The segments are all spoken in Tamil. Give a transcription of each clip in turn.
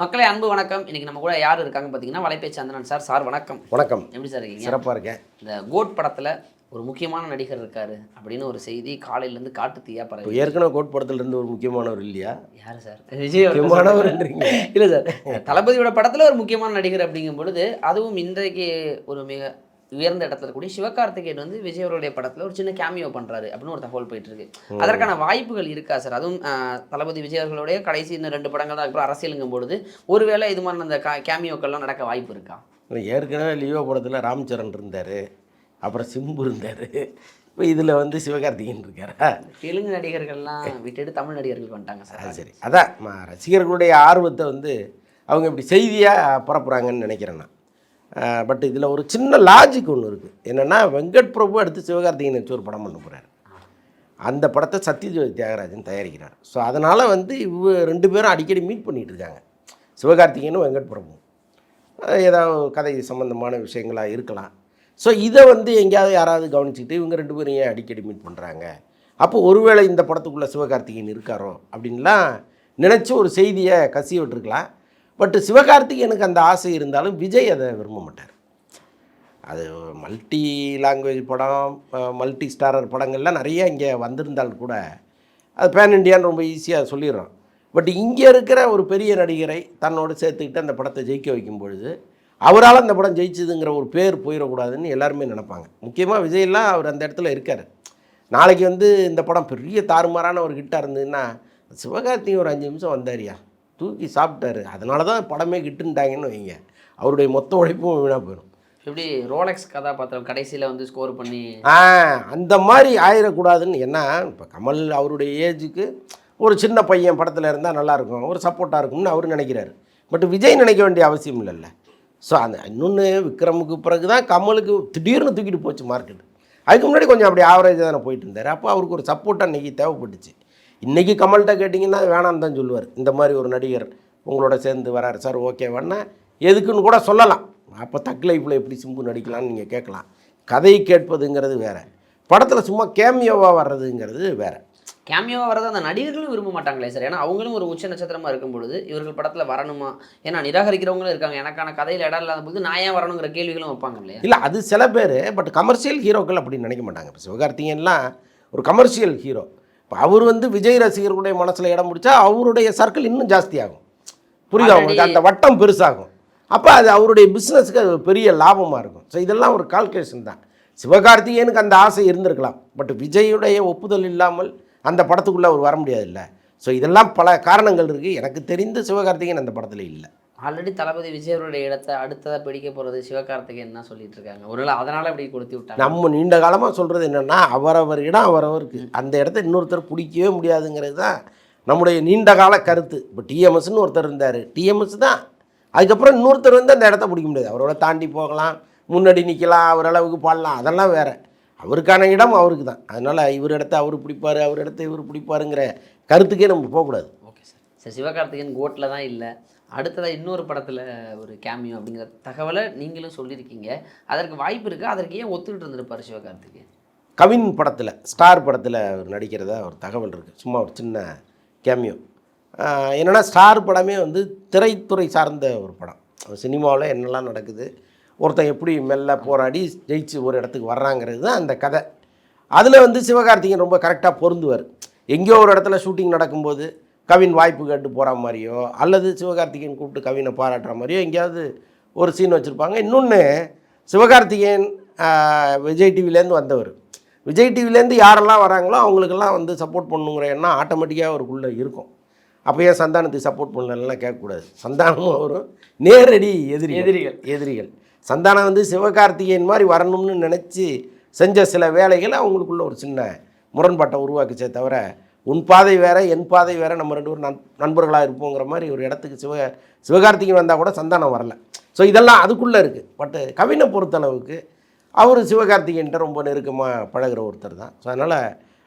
மக்களே அன்பு வணக்கம். இன்னைக்கு நம்ம கூட யார் இருக்காங்க பார்த்தீங்கன்னா வலைபேச்சு சந்திரன் சார். சார் வணக்கம். வணக்கம். எப்படி சார் இருக்கீங்க? சிறப்பாக இருக்கேன். இந்த கோட் படத்தில் ஒரு முக்கியமான நடிகர் இருக்காரு அப்படின்னு ஒரு செய்தி காலையிலேருந்து காட்டு தீயா பரவி ஏற்கனவே கோட் படத்துல இருந்து ஒரு முக்கியமானவர் இல்லையா? யார் சார்? விஜய். இல்லை சார். தளபதியோட படத்தில் ஒரு முக்கியமான நடிகர் அப்படிங்கும் பொழுது அதுவும் இன்றைக்கு ஒரு மிக உயர்ந்த இடத்துல இருக்கக்கூடிய சிவகார்த்திகேயன் வந்து விஜய் அவருடைய படத்தில் ஒரு சின்ன கேமியோ பண்ணுறாரு அப்படின்னு ஒரு தகவல் போயிட்டு இருக்கு. அதற்கான வாய்ப்புகள் இருக்கா சார்? அதுவும் தளபதி விஜய் அவர்களுடைய கடைசி இன்னும் ரெண்டு படங்கள் தான் அப்புறம் அரசியலுங்கும் பொழுது ஒருவேளை இது மாதிரி அந்த கேமியோக்கள்லாம் நடக்க வாய்ப்பு இருக்கா? ஏற்கனவே லியோ படத்தில் ராம்சரண் இருந்தார். அப்புறம் சிம்பு இருந்தார். இப்போ இதில் வந்து சிவகார்த்திகேயன் இருக்காரா? தெலுங்கு நடிகர்கள்லாம் விட்டுட்டு தமிழ் நடிகர்கள் வந்துட்டாங்க சார். சரி. அதான் ரசிகர்களுடைய ஆர்வத்தை வந்து அவங்க இப்படி செய்தியாக பரப்புகிறாங்கன்னு நினைக்கிறேன் நான். பட் இதில் ஒரு சின்ன லாஜிக் ஒன்று இருக்குது என்னென்னா வெங்கட் பிரபு அடுத்து சிவகார்த்திகேயன் வச்சு ஒரு படம் பண்ண போகிறார் அந்த படத்தை சத்யஜோதி தியாகராஜன் தயாரிக்கிறார். ஸோ அதனால் வந்து இவ ரெண்டு பேரும் அடிக்கடி மீட் பண்ணிகிட்டு இருக்காங்க. சிவகார்த்திகேயனும் வெங்கட் பிரபுவும். ஏதாவது கதை சம்மந்தமான விஷயங்களாக இருக்கலாம். ஸோ இதை வந்து எங்கேயாவது யாராவது கவனிச்சுக்கிட்டு இவங்க ரெண்டு பேரும் ஏன் அடிக்கடி மீட் பண்ணுறாங்க அப்போ ஒருவேளை இந்த படத்துக்குள்ளே சிவகார்த்திகேயன் இருக்காரோ அப்படின்லாம் நினச்சி ஒரு செய்தியை கசிய விட்டுருக்கலாம். பட் சிவகார்த்திகேயனுக்கு அந்த ஆசை இருந்தாலும் விஜய் அதை விரும்ப மாட்டார். அது மல்டி லாங்குவேஜ் படம் மல்டி ஸ்டாரர் படங்கள்லாம் நிறைய இங்கே வந்திருந்தால் கூட அது பேன் இண்டியான்னு ரொம்ப ஈஸியாக சொல்லிடுறோம். பட் இங்கே இருக்கிற ஒரு பெரிய நடிகரை தன்னோடு சேர்த்துக்கிட்டு அந்த படத்தை ஜெயிக்க வைக்கும் பொழுது அவரால் அந்த படம் ஜெயிச்சதுங்கிற ஒரு பேர் போயிடக்கூடாதுன்னு எல்லாருமே நினைப்பாங்க. முக்கியமாக விஜயெல்லாம் அவர் அந்த இடத்துல இருக்கார். நாளைக்கு வந்து இந்த படம் பெரிய தாறுமாறான ஒரு ஹிட்டாக இருந்ததுன்னா சிவகார்த்திகேயன் ஒரு அஞ்சு நிமிஷம் வந்தாரியா? தூக்கி சாப்பிட்டாரு. அதனால தான் படமே கிட்டுன்ட்டாங்கன்னு வைங்க. அவருடைய மொத்த உழைப்பும் வீணாக போயிடும். எப்படி ரோலெக்ஸ் கதாபாத்திரம் கடைசியில் வந்து ஸ்கோர் பண்ணி ஆ அந்த மாதிரி ஆயிடக்கூடாதுன்னு என்ன இப்போ கமல் அவருடைய ஏஜுக்கு ஒரு சின்ன பையன் படத்தில் இருந்தால் நல்லாயிருக்கும் ஒரு சப்போர்ட்டாக இருக்கும்னு அவர் நினைக்கிறாரு. பட் விஜய் நினைக்க வேண்டிய அவசியம் இல்லைல்ல. ஸோ அந்த இன்னொன்று விக்ரமுக்கு பிறகு தான் கமலுக்கு திடீர்னு தூக்கிட்டு போச்சு மார்க்கெட் அதுக்கு முன்னாடி கொஞ்சம் அப்படி ஆவரேஜ் தானே போயிட்டு இருந்தார். அப்போ அவருக்கு ஒரு சப்போர்ட்டாக இன்றைக்கி தேவைப்பட்டுச்சு. இன்றைக்கி கமல்கிட்ட கேட்டிங்கன்னா வேணான்னு தான் சொல்லுவார். இந்த மாதிரி ஒரு நடிகர் உங்களோட சேர்ந்து வராரு. சார் ஓகே வேணா. எதுக்குன்னு கூட சொல்லலாம். அப்போ தக் லைஃப்பில் எப்படி சிம்பு நடிக்கலாம்னு நீங்கள் கேட்கலாம். கதை கேட்பதுங்கிறது வேறு. படத்தில் சும்மா கேமியோவாக வர்றதுங்கிறது வேறு. கேமியோவாக வரது அந்த நடிகர்களும் விரும்ப மாட்டாங்களே சார். ஏன்னா அவங்களும் ஒரு உச்ச நட்சத்திரமா இருக்கும் பொழுது இவர்கள் படத்தில் வரணுமா? ஏன்னா நிராகரிக்கிறவங்களும் இருக்காங்க. எனக்கான கதையில் இடம் இல்லாத போது நான் ஏன் வரணுங்கிற கேள்விகளும் வைப்பாங்க இல்லையா? இல்லை அது சில பேர் பட் கமர்ஷியல் ஹீரோக்கள் அப்படி நினைக்க மாட்டாங்க. இப்போ சிவகார்த்திகேயன்லாம் ஒரு கமர்ஷியல் ஹீரோ இப்போ அவர் வந்து விஜய் ரசிகர்களுடைய மனசில் இடம் பிடிச்சா அவருடைய சர்க்கிள் இன்னும் ஜாஸ்தியாகும். புரியுதா உங்களுக்கு? அந்த வட்டம் பெருசாகும். அப்போ அது அவருடைய பிஸ்னஸ்க்கு அது பெரிய லாபமாக இருக்கும். ஸோ இதெல்லாம் ஒரு கால்குலேஷன் தான். சிவகார்த்திகேயனுக்கு அந்த ஆசை இருந்திருக்கலாம். பட் விஜயுடைய ஒப்புதல் இல்லாமல் அந்த படத்துக்குள்ளே அவர் வர முடியாதுல்ல. ஸோ இதெல்லாம் பல காரணங்கள் இருக்குது எனக்கு தெரிந்த சிவகார்த்திகேயன் அந்த படத்தில் இல்லை. ஆல்ரெடி தளபதி விஜய் அவருடைய இடத்தை அடுத்ததாக பிடிக்க போகிறது சிவகார்த்திகேயன் தான் சொல்லிட்டு இருக்காங்க. ஒருவேளை அதனால இப்படி கொடுத்து விட்டாங்க. நம்ம நீண்ட காலமாக சொல்கிறது என்னென்னா அவரவர் இடம் அவரவருக்கு. அந்த இடத்த இன்னொருத்தர் பிடிக்கவே முடியாதுங்கிறது தான் நம்முடைய நீண்ட கால கருத்து. இப்போ டிஎம்எஸ்னு ஒருத்தர் இருந்தார். டிஎம்எஸ் தான். அதுக்கப்புறம் இன்னொருத்தர் வந்து அந்த இடத்த பிடிக்க முடியாது. அவரோட தாண்டி போகலாம் முன்னாடி நிற்கலாம் அவர் அளவுக்கு பாடலாம் அதெல்லாம் வேறு. அவருக்கான இடம் அவருக்கு தான். அதனால் இவர் இடத்த அவர் பிடிப்பார் அவர் இடத்த இவர் பிடிப்பாருங்கிற கருத்துக்கே நம்ம போகக்கூடாது. ஓகே சார் சார் சிவகார்த்திகேயன் கோட்டில் தான் இல்லை. அடுத்ததாக இன்னொரு படத்தில் ஒரு கேமியோ அப்படிங்கிற தகவலை நீங்களும் சொல்லியிருக்கீங்க. அதற்கு வாய்ப்பு இருக்குது அதற்கு ஏன் ஒத்துக்கிட்டு இருந்திருப்பார் சிவகார்த்திகேயன்? கவின் படத்தில் ஸ்டார் படத்தில் அவர் நடிக்கிறதா ஒரு தகவல் இருக்குது சும்மா ஒரு சின்ன கேமியோ என்னென்னா ஸ்டார் படமே வந்து திரைத்துறை சார்ந்த ஒரு படம். சினிமாவில் என்னெல்லாம் நடக்குது ஒருத்தன் எப்படி மெல்ல போராடி ஜெயிச்சு ஒரு இடத்துக்கு வர்றாங்கிறது தான் அந்த கதை. அதில் வந்து சிவகார்த்திகேயன் ரொம்ப கரெக்டாக பொருந்துவார். எங்கேயோ ஒரு இடத்துல ஷூட்டிங் நடக்கும்போது கவின் வாய்ப்பு கேட்டு போகிற மாதிரியோ அல்லது சிவகார்த்திகேயன் கூப்பிட்டு கவினை பாராட்டுற மாதிரியோ எங்கேயாவது ஒரு சீன் வச்சுருப்பாங்க. இன்னொன்று சிவகார்த்திகேயன் விஜய் டிவிலேருந்து வந்தவர். விஜய் டிவிலேருந்து யாரெல்லாம் வராங்களோ அவங்களுக்கெல்லாம் வந்து சப்போர்ட் பண்ணுங்கிற எண்ணம் ஆட்டோமேட்டிக்காக அவருக்குள்ளே இருக்கும். அப்போ ஏன் சந்தானத்துக்கு சப்போர்ட் பண்ணலாம் கேட்கக்கூடாது. சந்தானமும் அவரும் நேரடி எதிரி எதிரிகள். எதிரிகள். சந்தானம் வந்து சிவகார்த்திகேயன் மாதிரி வரணும்னு நினச்சி செஞ்ச சில வேலைகள் அவங்களுக்குள்ள ஒரு சின்ன முரண்பாட்டை உருவாக்குச்சே தவிர உன் பாதை வேற என் பாதை வேற நம்ம ரெண்டு பேரும் நண் நண்பர்களாக இருப்போங்கிற மாதிரி ஒரு இடத்துக்கு சிவ சிவகார்த்திகேயன் வந்தால் கூட சந்தானம் வரல. ஸோ இதெல்லாம் அதுக்குள்ளே இருக்குது பட்டு கவினை பொறுத்தளவுக்கு அவர் சிவகார்த்திகேயன்ட்ட ரொம்ப நெருக்கமாக பழகுற ஒருத்தர் தான். ஸோ அதனால்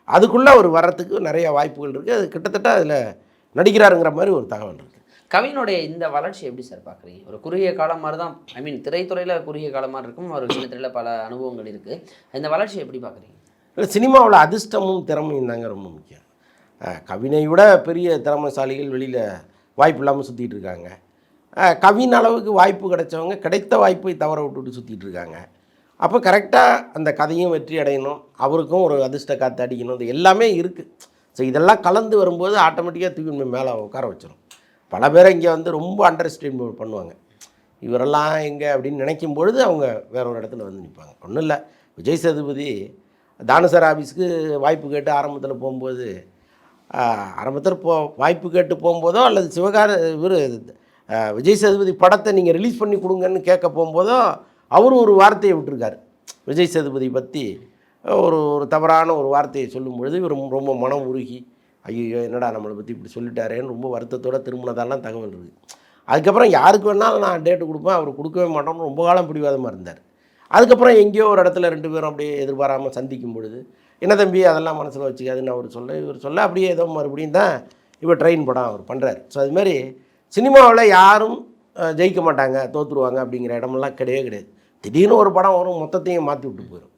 அதுக்குள்ளே அவர் வர்றதுக்கு நிறைய வாய்ப்புகள் இருக்குது அது கிட்டத்தட்ட அதில் நடிக்கிறாருங்கிற மாதிரி ஒரு தகவல் இருக்குது கவினுடைய இந்த வளர்ச்சி எப்படி சார் பார்க்குறீங்க? ஒரு குறுகிய காலம் மாதிரி தான் ஐ மீன் திரைத்துறையில் குறுகிய காலம் மாதிரி இருக்கும். ஒரு சின்ன திரையில் பல அனுபவங்கள் இருக்குது இந்த வளர்ச்சி எப்படி பார்க்குறீங்க? இல்லை சினிமாவில் அதிர்ஷ்டமும் திறமையும் தாங்க ரொம்ப முக்கியம். கவினை விட பெரிய திறமைசாலிகள் வெளியில் வாய்ப்பு இல்லாமல் சுற்றிட்டு இருக்காங்க. கவின் அளவுக்கு வாய்ப்பு கிடைச்சவங்க கிடைத்த வாய்ப்பை தவற விட்டுட்டு சுற்றிட்டு இருக்காங்க. அப்போ கரெக்டாக அந்த கதையும் வெற்றி அடையணும். அவருக்கும் ஒரு அதிர்ஷ்ட காற்று அடிக்கணும். இது எல்லாமே இருக்குது ஸோ இதெல்லாம் கலந்து வரும்போது ஆட்டோமேட்டிக்காக தூக்கி மேலே உட்கார வச்சிடும் பல பேரை இங்கே வந்து ரொம்ப அண்டர் எஸ்டிமேட் பண்ணுவாங்க. இவரெல்லாம் எங்கே அப்படின்னு நினைக்கும் பொழுது அவங்க வேற ஒரு இடத்துல வந்து நிற்பாங்க ஒன்றும் இல்லை. விஜய் சேதுபதி தானுசர் ஆஃபீஸுக்கு வாய்ப்பு கேட்டு ஆரம்பத்தில் போகும்போது ஆரம்பத்தில் போ வாய்ப்பு கேட்டு போகும்போதோ அல்லது சிவகார இவர் விஜய் சேதுபதி படத்தை நீங்கள் ரிலீஸ் பண்ணி கொடுங்கன்னு கேட்க போகும்போதோ அவரும் ஒரு வார்த்தையை விட்டுருக்காரு. விஜய் சேதுபதி பற்றி ஒரு ஒரு தவறான ஒரு வார்த்தையை சொல்லும் பொழுது இவர் ரொம்ப மனம் உருகி ஐயோ என்னடா நம்மளை பற்றி இப்படி சொல்லிட்டாரேன்னு ரொம்ப வருத்தத்தோட திரும்பினதெல்லாம் தகவல் இருக்குது அதுக்கப்புறம் யாருக்கு வேணாலும் நான் டேட்டு கொடுப்பேன் அவர் கொடுக்கவே மாட்டோம்னு ரொம்ப காலம் பிடிவாதமாக இருந்தார். அதுக்கப்புறம் எங்கேயோ ஒரு இடத்துல ரெண்டு பேரும் அப்படியே எதிர்பாராமல் சந்திக்கும் பொழுது என்ன தம்பி அதெல்லாம் மனசில் வச்சுக்காதுன்னு அவர் சொல்ல இவர் சொல்ல அப்படியே ஏதோ மறுபடியும் தான் இவர் ட்ரெயின் படம் அவர் பண்ணுறாரு ஸோ அது மாதிரி சினிமாவில் யாரும் ஜெயிக்க மாட்டாங்க தோற்றுருவாங்க அப்படிங்கிற இடமெல்லாம் கிடையவே கிடையாது. திடீர்னு ஒரு படம் வரும் மொத்தத்தையும் மாற்றி விட்டு போயிடும்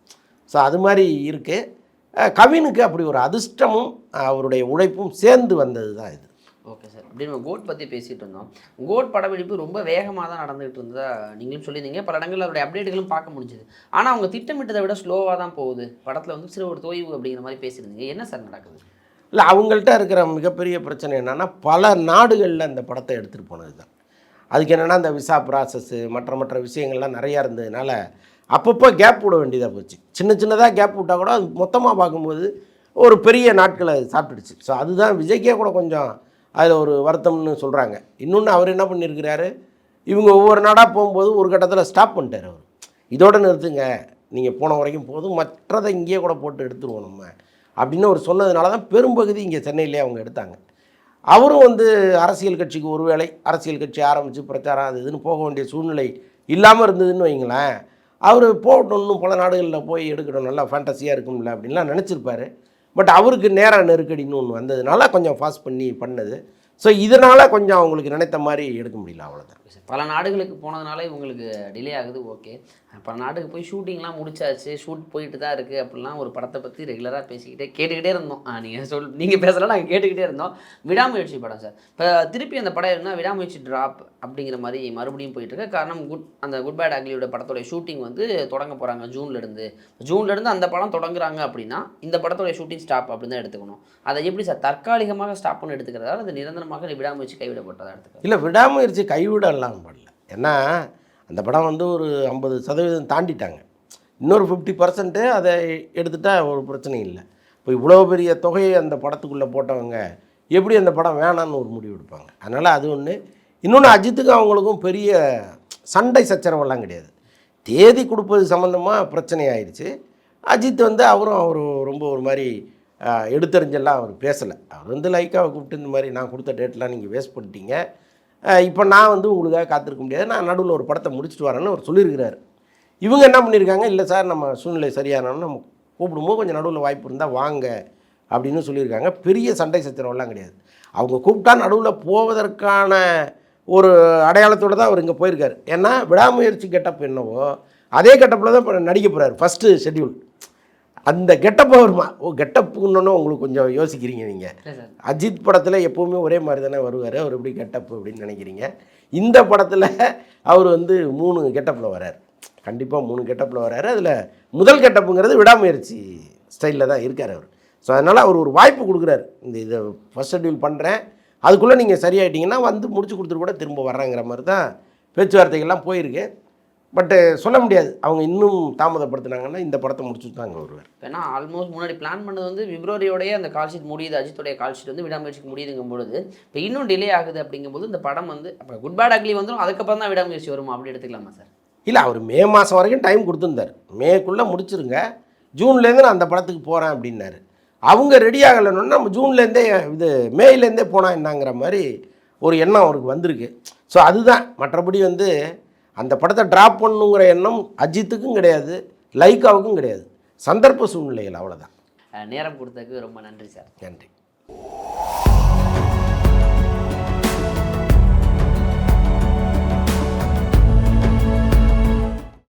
ஸோ அது மாதிரி இருக்குது கவினுக்கு அப்படி ஒரு அதிர்ஷ்டமும் அவருடைய உழைப்பும் சேர்ந்து வந்தது தான் இது. ஓகே சார் அப்படி நம்ம கோட் பற்றி பேசிகிட்டு இருந்தோம். கோட் படப்பிடிப்பு ரொம்ப வேகமாக தான் நடந்துகிட்டு இருந்ததா நீங்களும் சொல்லியிருந்தீங்க. பல இடங்களில் அதோடைய அப்டேட்டுகளும் பார்க்க முடிஞ்சுது. ஆனால் அவங்க திட்டமிட்டதை விட ஸ்லோவாக தான் போகுது. படத்தில் வந்து சிறு ஒரு தோய்வு அப்படிங்கிற மாதிரி பேசியிருந்தீங்க. என்ன சார் நடக்குது? இல்லை அவங்கள்ட்ட இருக்கிற மிகப்பெரிய பிரச்சனை என்னென்னா பல நாடுகளில் அந்த படத்தை எடுத்துகிட்டு போனது தான் அதுக்கு என்னென்னா அந்த விசா ப்ராசஸ்ஸு மற்ற மற்ற விஷயங்கள்லாம் நிறையா இருந்ததுனால அப்பப்போ கேப் விட வேண்டியதாக போச்சு. சின்ன சின்னதாக கேப் விட்டால் கூட அது மொத்தமாக பார்க்கும்போது ஒரு பெரிய நாட்களை சாப்பிட்டுடுச்சு. ஸோ அதுதான் விஜய்க்கே கூட கொஞ்சம் அதில் ஒரு வருத்தம்னு சொல்கிறாங்க இன்னொன்று அவர் என்ன பண்ணியிருக்கிறாரு? இவங்க ஒவ்வொரு நாடாக போகும்போது ஒரு கட்டத்தில் ஸ்டாப் பண்ணிட்டார் அவர். இதோட நிறுத்துங்க. நீங்கள் போன வரைக்கும் போதும். மற்றதை இங்கேயே கூட போட்டு எடுத்துருவோம் நம்ம. அப்படின்னு அவர் சொன்னதுனால தான் பெரும்பகுதி இங்கே சென்னையிலே அவங்க எடுத்தாங்க. அவரும் வந்து அரசியல் கட்சிக்கு ஒருவேளை அரசியல் கட்சி ஆரம்பித்து பிரச்சாரம் அது இதுன்னு போக வேண்டிய சூழ்நிலை இல்லாமல் இருந்ததுன்னு வைங்களேன். அவர் போகட்டும் இன்னும் பல நாடுகளில் போய் எடுக்கணும். நல்லா ஃபேண்டஸியாக இருக்கும்ல அப்படின்லாம் நினச்சிருப்பாரு. பட் அவருக்கு நேர நெருக்கடின்னு ஒன்று வந்ததுனால கொஞ்சம் ஃபாஸ்ட் பண்ணி பண்ணது. ஸோ இதனால் கொஞ்சம் அவங்களுக்கு நினைத்த மாதிரி எடுக்க முடியல அவ்வளோதான் பல நாடுகளுக்கு போனதுனால இவங்களுக்கு டிலே ஆகுது ஓகே பல நாட்டுக்கு போய் ஷூட்டிங்லாம் முடிச்சாச்சு ஷூட் போயிட்டு தான் இருக்குது அப்படிலாம் ஒரு படத்தை பற்றி ரெகுலராக பேசிக்கிட்டே கேட்டுக்கிட்டே இருந்தோம். நீங்கள் சொல் நீங்கள் பேசலாம் நாங்கள் கேட்டுக்கிட்டே இருந்தோம். விடாமுயற்சி படம் சார் இப்போ திருப்பி அந்த படம் என்ன விடாமுயற்சி ட்ராப் அப்படிங்கிற மாதிரி மறுபடியும் போயிட்டு இருக்கு. காரணம் குட் அந்த குட் பேட் அக்லியோட படத்தோடைய ஷூட்டிங் வந்து தொடங்க போகிறாங்க ஜூன்லேருந்து ஜூன்லேருந்து அந்த படம் தொடங்குறாங்க அப்படின்னா இந்த படத்தோடைய ஷூட்டிங் ஸ்டாப் அப்படின்னு தான் எடுத்துக்கணும். அதை எப்படி சார் தற்காலிகமாக ஸ்டாப் பண்ணி எடுத்துக்கிறதா? அது நிரந்தரமாக விடாமுயற்சி கைவிடப்பட்டதாக எடுத்துக்க. இல்லை விடாமுயற்சி கைவிடலாம் பண்ணல. ஏன்னா அந்த படம் வந்து ஒரு ஐம்பது சதவீதம் தாண்டிட்டாங்க. இன்னொரு ஃபிஃப்டி பர்சன்ட்டு அதை எடுத்துட்டா ஒரு பிரச்சனையும் இல்லை. இப்போ இவ்வளோ பெரிய தொகையை அந்த படத்துக்குள்ளே போட்டவங்க எப்படி அந்த படம் வேணான்னு ஒரு முடிவு எடுப்பாங்க? அதனால் அது ஒன்று இன்னொன்று அஜித்துக்கும் அவங்களுக்கும் பெரிய சண்டை சச்சரவெல்லாம் கிடையாது. தேதி கொடுப்பது சம்மந்தமாக பிரச்சனை ஆயிடுச்சு. அஜித் வந்து அவரும் அவர் ரொம்ப ஒரு மாதிரி எடுத்தறிஞ்செல்லாம் அவர் பேசலை. அவர் வந்து லைக்காவை கூப்பிட்டு இந்த மாதிரி நான் கொடுத்த டேட்லாம் நீங்கள் வேஸ்ட் பண்ணிட்டீங்க. இப்போ நான் வந்து உங்களுக்காக காத்திருக்க முடியாது. நான் நடுவில் ஒரு படத்தை முடிச்சுட்டு வரேன்னு அவர் சொல்லியிருக்கிறாரு. இவங்க என்ன பண்ணியிருக்காங்க? இல்லை சார் நம்ம சூழ்நிலை சரியானோன்னு நம்ம கூப்பிடும்போது கொஞ்சம் நடுவில் வாய்ப்பு இருந்தால் வாங்க அப்படின்னு சொல்லியிருக்காங்க. பெரிய சண்டை சச்சரவெல்லாம் கிடையாது. அவங்க கூப்பிட்டா நடுவில் போவதற்கான ஒரு அடையாளத்தோடு தான் அவர் இங்கே போயிருக்காரு. ஏன்னா விடாமுயற்சி கெட்டப் என்னவோ அதே கெட்டப்பில் தான் இப்போ நடிக்க போகிறார் ஃபஸ்ட்டு ஷெட்யூல் அந்த கெட்டப் வருமா? ஓ கெட்டப்புன்னு உங்களுக்கு கொஞ்சம் யோசிக்கிறீங்க நீங்கள் அஜித் படத்தில் எப்போவுமே ஒரே மாதிரி தானே வருவார். அவர் எப்படி கெட்டப் அப்படின்னு நினைக்கிறீங்க? இந்த படத்தில் அவர் வந்து மூணு கெட்டப்பில் வரார். கண்டிப்பாக மூணு கெட்டப்பில் வராரு. அதில் முதல் கெட்டப்புங்கிறது விடாமுயற்சி ஸ்டைலில் தான் இருக்கார் அவர். ஸோ அதனால் அவர் ஒரு வாய்ப்பு கொடுக்குறாரு. இந்த இதை ஃபஸ்ட் ஷெட்யூல் பண்ணுறேன் அதுக்குள்ளே நீங்கள் சரியாயிட்டீங்கன்னா வந்து முடிச்சு கொடுத்துட்டு கூட திரும்ப வர்றேங்கிற மாதிரி தான் பேச்சுவார்த்தைகள்லாம் போயிருக்கு. பட்டு சொல்ல முடியாது. அவங்க இன்னும் தாமதப்படுத்துனாங்கன்னா இந்த படத்தை முடிச்சுட்டு தான் அங்கே வருவார் ஏன்னா ஆல்மோஸ்ட் முன்னாடி பிளான் பண்ணது வந்து பிப்ரவரியோடய அந்த கால் ஷீட் முடியுது அஜித்தோடைய கால் ஷீட் வந்து விடாமுயற்சிக்கு முடியுதுங்கும் பொழுது இப்போ இன்னும் டிலே ஆகுது அப்படிங்கும்போது இந்த படம் வந்து அப்போ குட் பேட் அக்லி வந்துடும் அதுக்கப்புறம் தான் விடாமுயற்சி வருமா? அப்படி எடுத்துக்கலாமா சார் இல்லை அவர் மே மாதம் வரைக்கும் டைம் கொடுத்துருந்தார். மேக்குள்ளே முடிச்சிருங்க. ஜூன்லேருந்து நான் அந்த படத்துக்கு போகிறேன் அப்படின்னாரு. அவங்க ரெடி ஆகலைன்னா நம்ம ஜூன்லேருந்தே இது மேயிலேருந்தே போனால் என்னங்கிற மாதிரி ஒரு எண்ணம் அவருக்கு வந்திருக்கு. ஸோ அதுதான். மற்றபடி வந்து அந்த படத்தை ட்ராப் பண்ணுங்கிற எண்ணம் அஜித்துக்கும் கிடையாது லைக்காவுக்கும் கிடையாது. சந்தர்ப்ப சூழ்நிலைகள் அவ்வளோதான் நேரம் கொடுத்ததுக்கு ரொம்ப நன்றி சார். நன்றி.